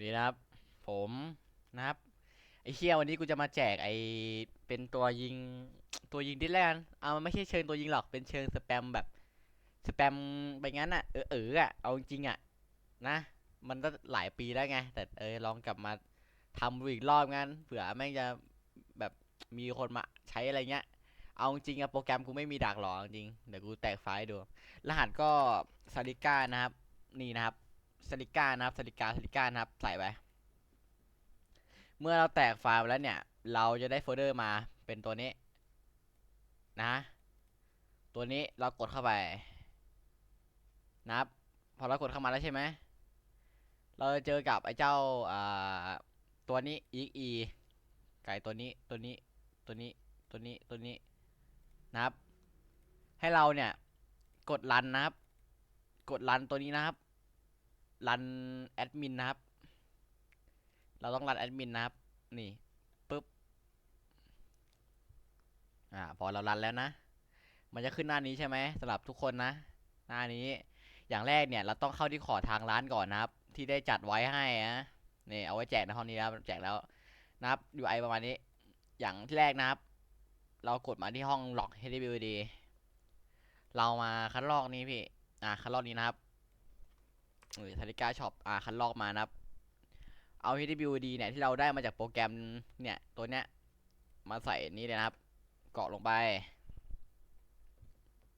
นี่นะครับ ผมนะครับไอ้เชี่ยวันนี้กูจะมาแจกไอเป็นตัวยิงตัวยิงดิสแล้วกันเอามันไม่ใช่เชิงตัวยิงหรอกเป็นเชิงสแปมแบบสแปมไปงั้นอะเออเอออะเอาจริงอะนะ มันก็หลายปีแล้วไง แต่เออลองกลับมาทำดูอีกรอบงั้นเผื่อแม่งจะแบบมีคนมาใช้อะไรเงี้ยเอาจริงอะโปรแกรมกูไม่มีดักหรอกจริงเดี๋ยวกูแตกไฟล์ดู รหัสก็ซาริก้านะครับ นี่นะครับ ซาริก้านะครับซาริกาซาริก้านะครับใส่ไปเมื่อเราแตกไฟล์มาแล้วเนี่ย เราจะได้โฟลเดอร์มาเป็นตัวนี้ นะ ตัวนี้เรากดเข้าไป นะครับ พอเรากดเข้ามาแล้วใช่ไหมเราจะเจอกับไอ้เจ้าอ่าตัวนี้ exe ไก่ตัวนี้ตัวนี้ตัวนี้ตัวนี้ตัวนี้นะครับ ให้เราเนี่ย กดรันนะครับ กดรันตัวนี้นะครับ รันแอดมินนะครับ เราต้องรันแอดมินนะครับ นี่ปุ๊บ อ่า พอเรารันแล้วนะ มันจะขึ้นหน้านี้ใช่ไหมสำหรับทุกคนนะ หน้านี้ อย่างแรกเนี่ย เราต้องเข้าที่ขอทางร้านก่อนนะครับ ที่ได้จัดไว้ให้นะนี่เอาไว้แจกในห้องนี้นะครับแจกแล้วนะครับ UI ประมาณนี้ อย่างที่แรกนะครับ เรากดมาที่ห้อง log HWD เรามาคัดลอกนี้พี่ อ่าคัดลอกนี้นะครับ เออทาริก้าช็อปอ่าคัดลอกมานะครับ เอา HWD เนี่ยที่เราได้มาจากโปรแกรมเนี่ย ตัวเนี้ย มาใส่นี้เลยนะครับ เกาะลงไป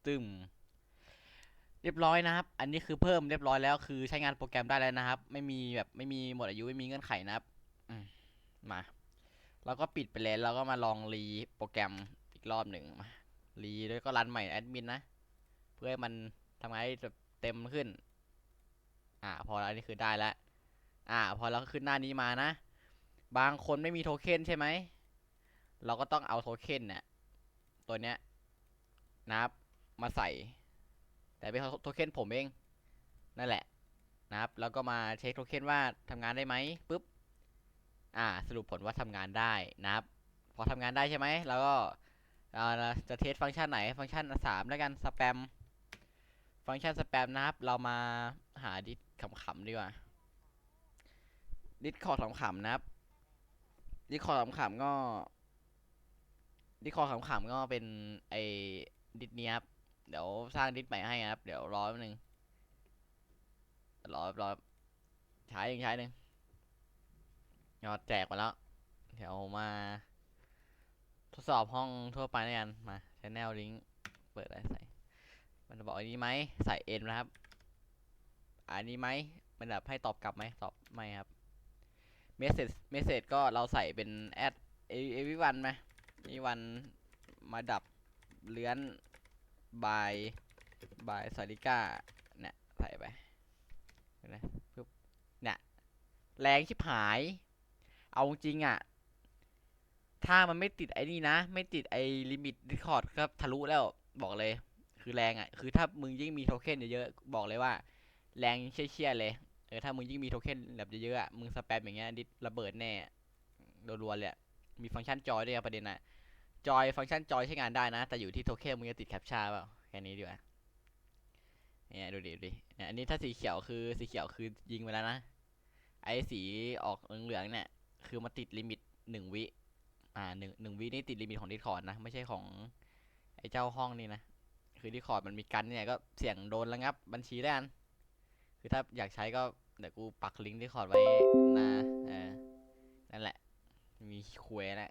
ตึมเรียบร้อยนะครับ อันนี้คือเพิ่มเรียบร้อยแล้ว คือใช้งานโปรแกรมได้แล้วนะครับ ไม่มีแบบไม่มีหมดอายุไม่มีเงื่อนไขนะครับมาเราก็ปิดไปเลยแล้วก็มาลองรีโปรแกรมอีกรอบหนึ่งมารีแล้วก็รันใหม่แอดมินนะ เพื่อให้มันทำงานได้เต็มขึ้น อ่า พอแล้วอันนี้คือได้แล้วอ่า พอเราขึ้นหน้านี้มานะ บางคนไม่มีโทเค็นใช่ไหม เราก็ต้องเอาโทเค็นเนี่ยตัวเนี้ยนะครับมาใส่ แต่เป็นโทเค็นผมเอง นั่นแหละนะครับ แล้วก็มาเช็คโทเค็นว่าทำงานได้ไหมปุ๊บ อ่า สรุปผลว่าทำงานได้นะครับ พอทำงานได้ใช่ไหม แล้วก็อ่าจะเทสฟังก์ชันไหน ฟังก์ชันสามแล้วกัน สแปม ฟังก์ชันสแปมนะครับ เรามา หาดิสขำๆดีกว่า ดิสคอร์ดขำๆนะครับ ดิสคอร์ดขำๆก็ ดิสคอร์ดขำๆก็เป็นไอดิสนี้ครับ เดี๋ยวสร้างดิสใหม่ให้ครับ เดี๋ยวรอแป๊บนึง รอรอใช้หนึ่งใช้หนึ่งยอดแจกมาแล้ว เดี๋ยวมา ทดสอบห้องทั่วไปด้วยกัน มา channel link เปิดอะไรใส่ มันจะบอกอันนี้ไหม ใส่ n นะครับ อันนี้ไหมมันแบบให้ตอบกลับไหมตอบไม่ครับ message message ก็เราใส่เป็น at everyone ไหม everyone มาดับเลื้อน by by สาริก้าเนี่ยใส่ไปเห็นไหมปึ๊บเนี่ยแรงชิบหาย เอาจริงอะ ถ้ามันไม่ติดไอ้นี่นะ ไม่ติดไอ้ลิมิตดิคอร์ดก็ทะลุแล้วบอกเลย คือแรงอะ คือถ้ามึงยิ่งมีโทเค็นเยอะๆบอกเลยว่า แรงเชี่ยๆเลย เออถ้ามึงยิ่งมีโทเค็นแบบเยอะๆอะมึงสแปมอย่างเงี้ยดิระเบิดแน่รัวๆเลยมีฟังก์ชันจอยด้วยประเด็นนะจอยฟังก์ชันจอยใช้งานได้นะ แต่อยู่ที่โทเค็นมึงจะติดแคปชั่นเปล่าแค่นี้ดีกว่าเนี่ยดูดิดูดิเนี่ยอันนี้ถ้าสีเขียวคือสีเขียวคือยิงไปแล้วนะ ไอ้สีออกเหลืองๆเนี่ย คือมาติดลิมิตหนึ่งวิ อ่าหนึ่งหนึ่งวินี่ติดลิมิตของดิสคอร์ดนะ ไม่ใช่ของไอ้เจ้าห้องนี่นะ คือดิสคอร์ดมันมีกันเนี่ยก็เสี่ยงโดนระงับบัญชีได้อัน คือถ้าอยากใช้ก็เดี๋ยวกูปักลิงก์ที่คอร์ดไว้นะเออนั่นแหละ มีคุยแหละ